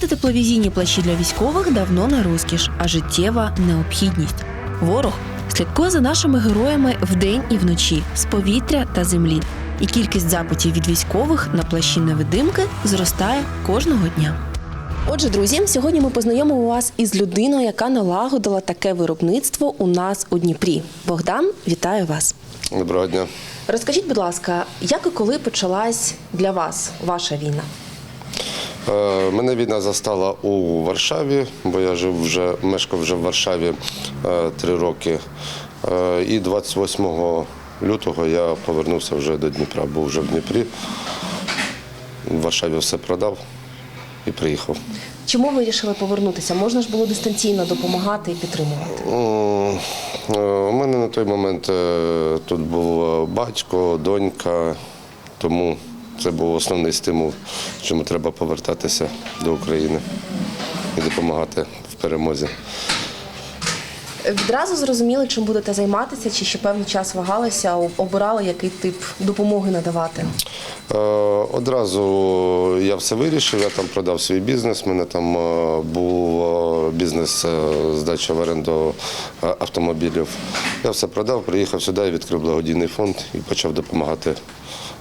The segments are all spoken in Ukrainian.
Антитепловізійні плащі для військових давно не розкіш, а життєва необхідність. Ворог слідкує за нашими героями вдень і вночі з повітря та землі. І кількість запитів від військових на плащі невидимки зростає кожного дня. Отже, друзі, сьогодні ми познайомимо вас із людиною, яка налагодила таке виробництво у нас у Дніпрі. Богдан, вітаю вас. Доброго дня. Розкажіть, будь ласка, як і коли почалась для вас ваша війна? Е, Мене війна застала у Варшаві, бо я жив вже, мешкав вже в Варшаві е, три роки. Е, І 28 лютого я повернувся вже до Дніпра, був вже в Дніпрі. В Варшаві все продав і приїхав. Чому ви вирішили повернутися? Можна ж було дистанційно допомагати і підтримувати? У мене на той момент тут був батько, донька, тому це був основний стимул, чому треба повертатися до України і допомагати в перемозі. Відразу зрозуміли, чим будете займатися, чи ще певний час вагалися, обирали, який тип допомоги надавати? Е, Одразу я все вирішив, я там продав свій бізнес. У мене там е, був е, бізнес здача в оренду автомобілів. Я все продав, приїхав сюди і відкрив благодійний фонд і почав допомагати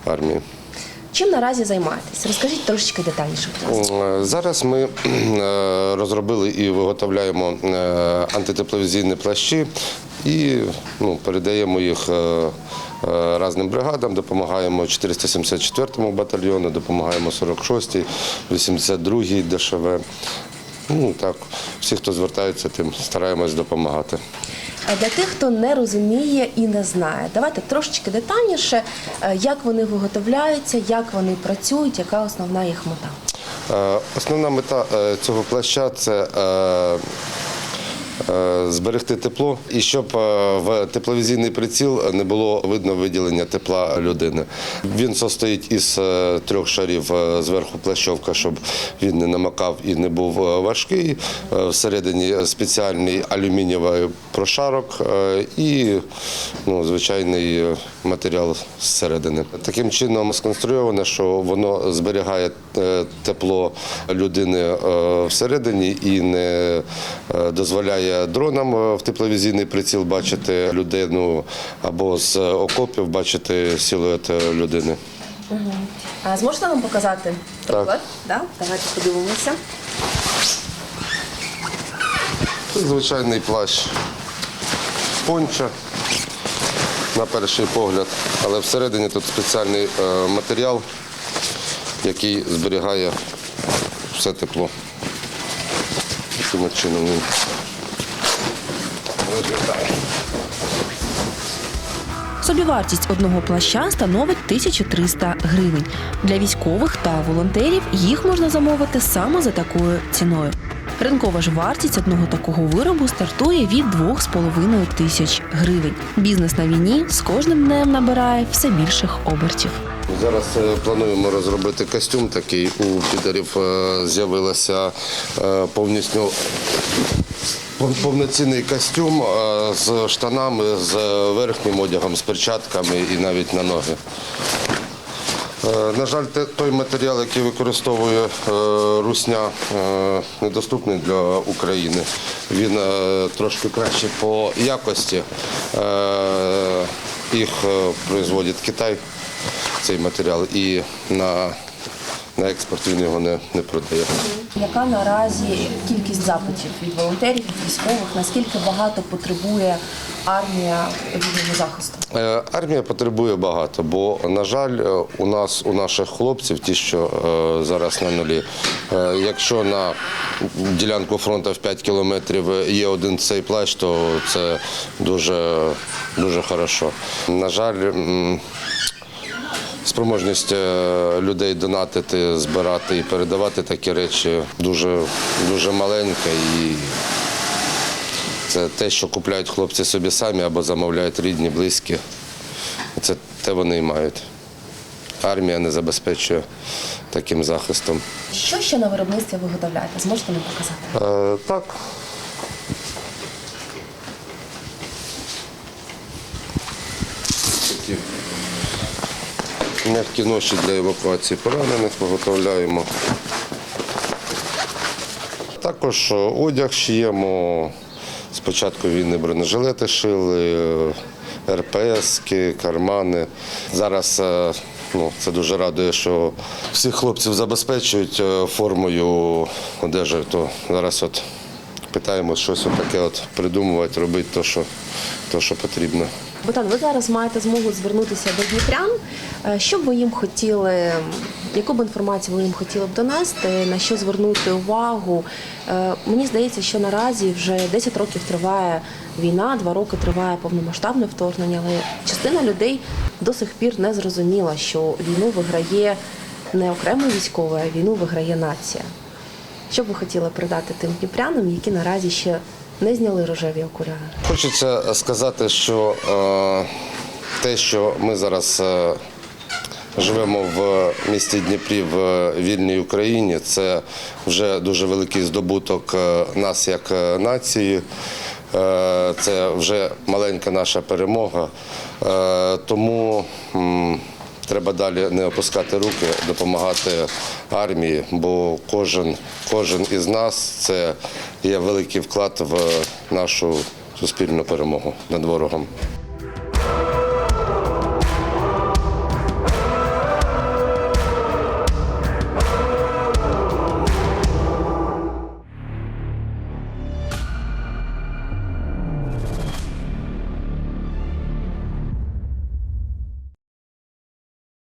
армії. Чим наразі займаєтесь? Розкажіть трошечки детальніше, будь ласка. Е, Зараз ми е, розробили і виготовляємо е, антитепловізійні плащі і ну, передаємо їх різним бригадам, допомагаємо 474-му батальйону, допомагаємо 46-й, 82-й ДШВ. Ну так, всі, хто звертається, тим стараємось допомагати. А Для тих, хто не розуміє і не знає, давайте трошечки детальніше, е, як вони виготовляються, як вони працюють, яка основна їх мета. Е, Основна мета е, цього плаща це е, е, зберегти тепло і щоб е, в тепловізійний приціл не було видно виділення тепла людини. Він состоїть із е, трьох шарів е, зверху плащовка, щоб він не намакав і не був е, важкий. Е, Всередині спеціальний алюмінієвий прошарок е, і ну, звичайний е, матеріал зсередини. Таким чином сконструйоване, що воно зберігає е, тепло людини е, всередині і не е, дозволяє дронам е, в тепловізійний приціл бачити людину або з окопів бачити силует е, людини. А зможете нам показати приклад? Да? Давайте подивимося. Це звичайний плащ понча на перший погляд, але всередині тут спеціальний е, матеріал, який зберігає все тепло. Таким чином він Собівартість одного плаща становить 1300 гривень. Для військових та волонтерів їх можна замовити саме за такою ціною. Ринкова ж вартість одного такого виробу стартує від 2,5 тисяч гривень. Бізнес на війні з кожним днем набирає все більших обертів. Зараз е, плануємо розробити костюм такий. У підерів е, з'явилося е, повністю пов- повноцінний костюм з штанами, з верхнім одягом, з перчатками і навіть на ноги. Е, На жаль, той матеріал, який використовує е, русня, е, недоступний для України. Він трошки кращий по якості. Їх производить Китай, цей матеріал, і на, на експорт він його не, не продає. Яка наразі кількість запитів від волонтерів, від військових? Наскільки багато потребує армія вільного захисту? Е, Армія потребує багато, бо, на жаль, е, у нас, у наших хлопців, ті, що е, зараз на нулі, якщо на ділянку фронту в 5 кілометрів є один цей плащ, то це дуже, дуже хорошо. На жаль, спроможність е, людей донатити, збирати і передавати такі речі дуже, дуже маленька і це те, що купляють хлопці собі самі або замовляють рідні, близькі. Це те вони і мають. Армія не забезпечує таким захистом. Що ще на виробництві виготовляєте? Зможете нам показати? Е, так. М'які ноші для евакуації поранених виготовляємо. Також одяг шиємо. Спочатку війни бронежилети шили, РПСки, кармани. Зараз е, ну, це дуже радує, що всіх хлопців забезпечують е, формою одежі. То зараз от питаємо щось таке от придумувати, робити те, що, що потрібно. Богдан, ви зараз маєте змогу звернутися до дніпрян. Е, Що б ви їм хотіли, яку б інформацію ви їм хотіли б донести, на що звернути увагу? Е, Мені здається, що наразі вже 10 років триває війна, 2 роки триває повномасштабне вторгнення, але частина людей до сих пір не зрозуміла, що війну виграє не окремий військовий, а війну виграє нація. Що б ви хотіли передати тим дніпрянам, які наразі ще не зняли рожеві окуляри? Хочеться сказати, що е, те, що ми зараз е, живемо в місті Дніпрі в вільній Україні, це вже дуже великий здобуток е, нас як е, нації. Е, Це вже маленька наша перемога. Тому треба далі не опускати руки, допомагати армії, бо кожен, кожен із нас це є великий вклад в нашу суспільну перемогу над ворогом.